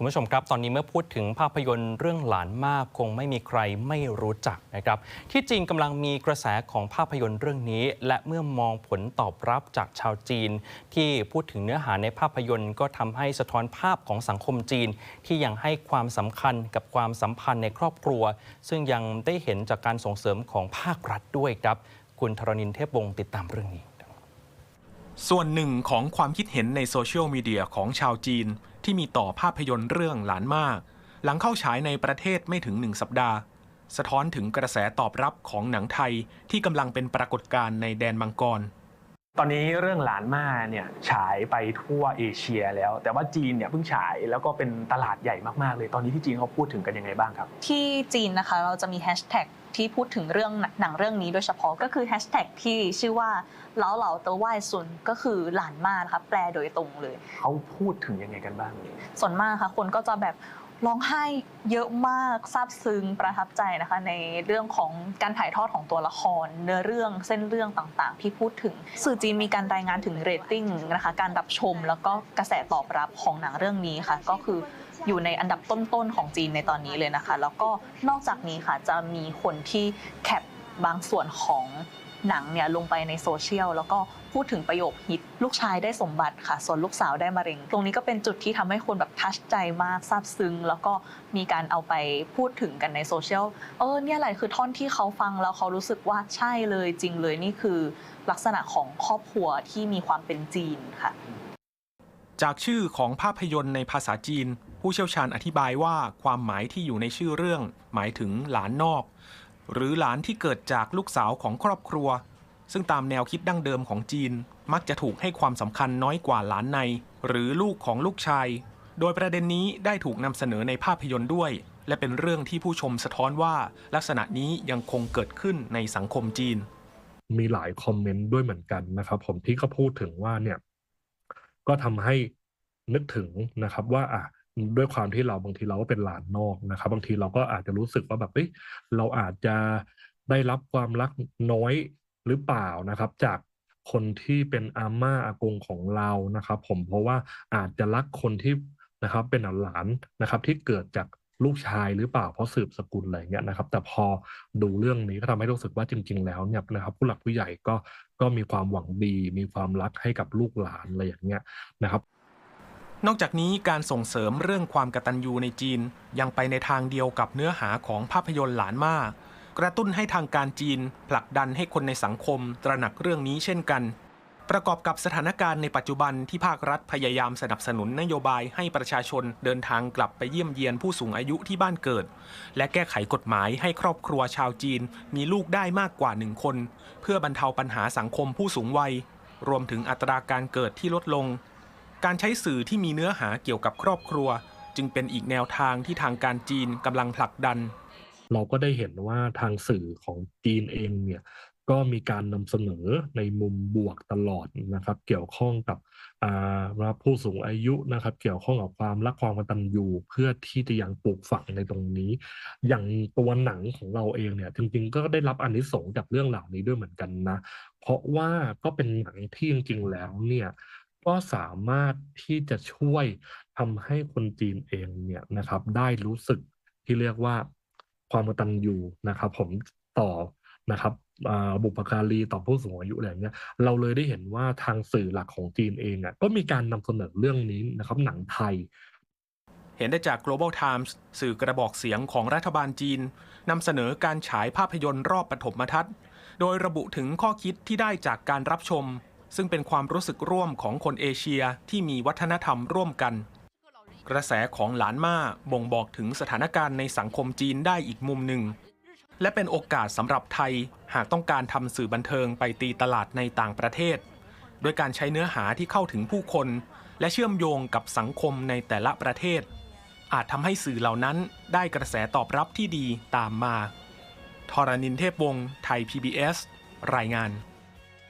คุณผู้ชมครับ ตอนนี้เมื่อพูดถึงภาพยนตร์เรื่องหลานมากคงไม่มีใครไม่รู้จักนะครับ ที่จีนกำลังมีกระแสของภาพยนตร์เรื่องนี้ และเมื่อมองผลตอบรับจากชาวจีน ที่พูดถึงเนื้อหาในภาพยนตร์ ก็ทำให้สะท้อนภาพของสังคมจีน ที่ยังให้ความสำคัญกับความสัมพันธ์ในครอบครัว ซึ่งยังได้เห็นจากการส่งเสริมของภาครัฐด้วยครับ คุณธรณินเทพวงศ์ติดตามเรื่องนี้ ส่วนหนึ่งของความคิดเห็นในโซเชียลมีเดียของชาวจีน ที่มีต่อภาพยนตร์เรื่องหลานมาก หลังเข้าฉายในประเทศไม่ถึงหนึ่งสัปดาห์ สะท้อนถึงกระแสตอบรับของหนังไทยที่กำลังเป็นปรากฏการณ์ในแดนมังกร ตอนนี้เรื่องหลานมาเนี่ยฉายไปทั่วเอเชียแล้ว แต่ว่าจีนเนี่ยเพิ่งฉายแล้วก็เป็นตลาดใหญ่มากๆเลย ตอนนี้ที่จีนเขาพูดถึงกันยังไงบ้างครับ ที่จีนนะคะเราจะมีแฮชแท็กที่พูดถึงเรื่องหนังเรื่องนี้โดยเฉพาะก็คือแฮชแท็กที่ชื่อว่าเล้าเหลาเตอไหว้ซุนก็คือหลานมานะคะแปลโดยตรงเลย เขาพูดถึงยังไงกันบ้าง ส่วนมากค่ะคนก็จะแบบ ร้องไห้เยอะมากซาบซึ้งประทับใจนะคะ ในเรื่องของการถ่ายทอดของตัวละคร เนื้อเรื่องเส้นเรื่องต่างๆ ที่พูดถึง สื่อจีนมีการรายงานถึงเรตติ้งนะคะการรับชมแล้วก็กระแสตอบรับของหนังเรื่องนี้ค่ะ ก็คืออยู่ในอันดับต้นๆของจีนในตอนนี้เลยนะคะ แล้วก็นอกจากนี้ค่ะจะมีคนที่แคปบางส่วนของ หนังเนี่ยลงไปในโซเชียลแล้วก็พูดถึงประโยคฮิต ลูกชายได้สมบัติค่ะ ส่วนลูกสาวได้มะเร็ง ตรงนี้ก็เป็นจุดที่ทำให้คนแบบทัชใจมากซาบซึ้ง แล้วก็มีการเอาไปพูดถึงกันในโซเชียลเออเนี่ยแหละคือท่อนที่เขาฟังแล้วเขารู้สึกว่าใช่เลยจริงเลยนี่คือลักษณะของครอบครัวที่มีความเป็นจีนค่ะ จากชื่อของภาพยนตร์ในภาษาจีน ผู้เชี่ยวชาญอธิบายว่าความหมายที่อยู่ในชื่อเรื่อง หมายถึงหลานนอก หรือหลานที่เกิดจากลูกสาวของครอบครัว ซึ่งตามแนวคิดดั้งเดิมของจีน มักจะถูกให้ความสำคัญน้อยกว่าหลานใน หรือลูกของลูกชาย โดยประเด็นนี้ได้ถูกนำเสนอในภาพยนตร์ด้วย และเป็นเรื่องที่ผู้ชมสะท้อนว่า ลักษณะนี้ยังคงเกิดขึ้นในสังคมจีน มีหลายคอมเมนต์ด้วยเหมือนกันนะครับ ผมที่เขาพูดถึงว่าเนี่ยก็ทำให้นึกถึงนะครับว่าอะ ด้วยความที่เราบางทีเราก็เป็นหลานนอกนะครับ บางทีเราก็อาจจะรู้สึกว่าแบบเอ้ยเราอาจจะได้รับความรักน้อยหรือเปล่านะครับ จากคนที่เป็นอาม่าอากงของเรานะครับ ผมเพราะว่าอาจจะรักคนที่นะครับ เป็นหลานนะครับ ที่เกิดจากลูกชายหรือเปล่าเพราะสืบสกุลอะไรเงี้ยนะครับ แต่พอดูเรื่องนี้ก็ทำให้รู้สึกว่าจริง ๆ แล้วเนี่ยนะครับ ผู้หลักผู้ใหญ่ก็ก็มีความหวังดี มีความรักให้กับลูกหลานอะไรอย่างเงี้ยนะครับ นอกจากนี้การส่งเสริมเรื่องความกตัญญูในจีน ยังไปในทางเดียวกับเนื้อหาของภาพยนตร์หลานมาก กระตุ้นให้ทางการจีน ผลักดันให้คนในสังคม ตระหนักเรื่องนี้เช่นกัน ประกอบกับสถานการณ์ในปัจจุบันที่ภาครัฐพยายามสนับสนุนนโยบายให้ประชาชนเดินทางกลับไปเยี่ยมเยียนผู้สูงอายุที่บ้านเกิด และแก้ไขกฎหมายให้ครอบครัวชาวจีน มีลูกได้มากกว่าหนึ่งคน เพื่อบรรเทาปัญหาสังคมผู้สูงวัยรวมถึงอัตราการเกิดที่ลดลง การใช้สื่อที่มีเนื้อหาเกี่ยวกับครอบครัว จึงเป็นอีกแนวทางที่ทางการจีนกำลังผลักดัน เราก็ได้เห็นว่าทางสื่อของจีนเองเนี่ยก็มีการนำเสนอในมุมบวกตลอดนะครับ เกี่ยวข้องกับอ่าผู้สูงอายุนะครับ เกี่ยวข้องกับความรักความกตัญญูเพื่อที่จะยังปลูกฝังในตรงนี้ อย่างตัวหนังของเราเองเนี่ย จริงๆ ก็ได้รับอนิสงส์จากเรื่องเหล่านี้ด้วยเหมือนกันนะ เพราะว่าก็เป็นหนังที่จริงๆแล้วเนี่ย ก็สามารถที่จะช่วยทำให้คนจีนเองเนี่ยนะครับได้รู้สึกที่เรียกว่าความกตัญญูนะครับผมต่อนะครับบุพการีต่อผู้สูงอายุอะไรอย่างเงี้ยเราเลยได้เห็นว่าทางสื่อหลักของจีนเองอะก็มีการนำเสนอเรื่องนี้นะครับหนังไทย เห็นได้จาก Global Times สื่อกระบอกเสียงของรัฐบาลจีนนำเสนอการฉายภาพยนตร์รอบปฐมทัศน์ โดยระบุถึงข้อคิดที่ได้จากการรับชม ซึ่งเป็นความรู้สึกร่วมของคนเอเชียที่มีวัฒนธรรมร่วมกัน กระแสของหลานมาบ่งบอกถึงสถานการณ์ในสังคมจีนได้อีกมุมหนึ่ง และเป็นโอกาสสำหรับไทยหากต้องการทำสื่อบันเทิงไปตีตลาดในต่างประเทศ โดยการใช้เนื้อหาที่เข้าถึงผู้คน และเชื่อมโยงกับสังคมในแต่ละประเทศ อาจทำให้สื่อเหล่านั้นได้กระแสตอบรับที่ดีตามมาทรณินเทพวงศ์ไทย PBS รายงาน